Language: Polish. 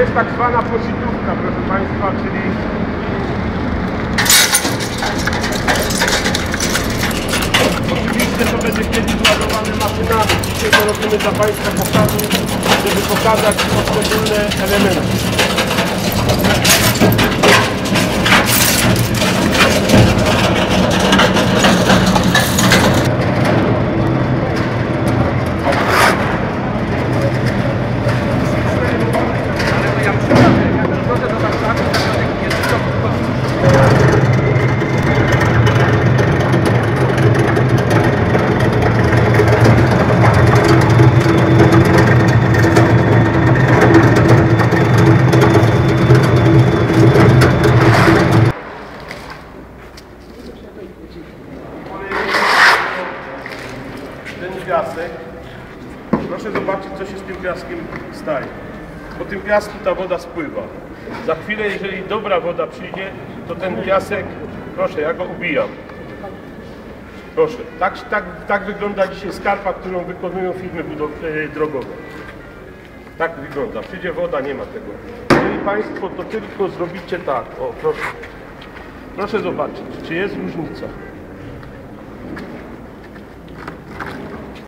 jest tak zwana positówka, proszę Państwa, czyli Oczywiście to będzie kiedyś ładowane maszynami. Dzisiaj to robimy dla Państwa pokazu, żeby pokazać poszczególne elementy. ten piasek. Proszę zobaczyć, co się z tym piaskiem staje. Po tym piasku ta woda spływa. Za chwilę, jeżeli dobra woda przyjdzie, to ten piasek, proszę, ja go ubijam. Proszę, tak, tak, tak wygląda dzisiaj skarpa, którą wykonują firmy e, drogowe. Tak wygląda. Przyjdzie woda, nie ma tego. Jeżeli Państwo to tylko zrobicie tak, o proszę. Proszę zobaczyć, czy jest różnica.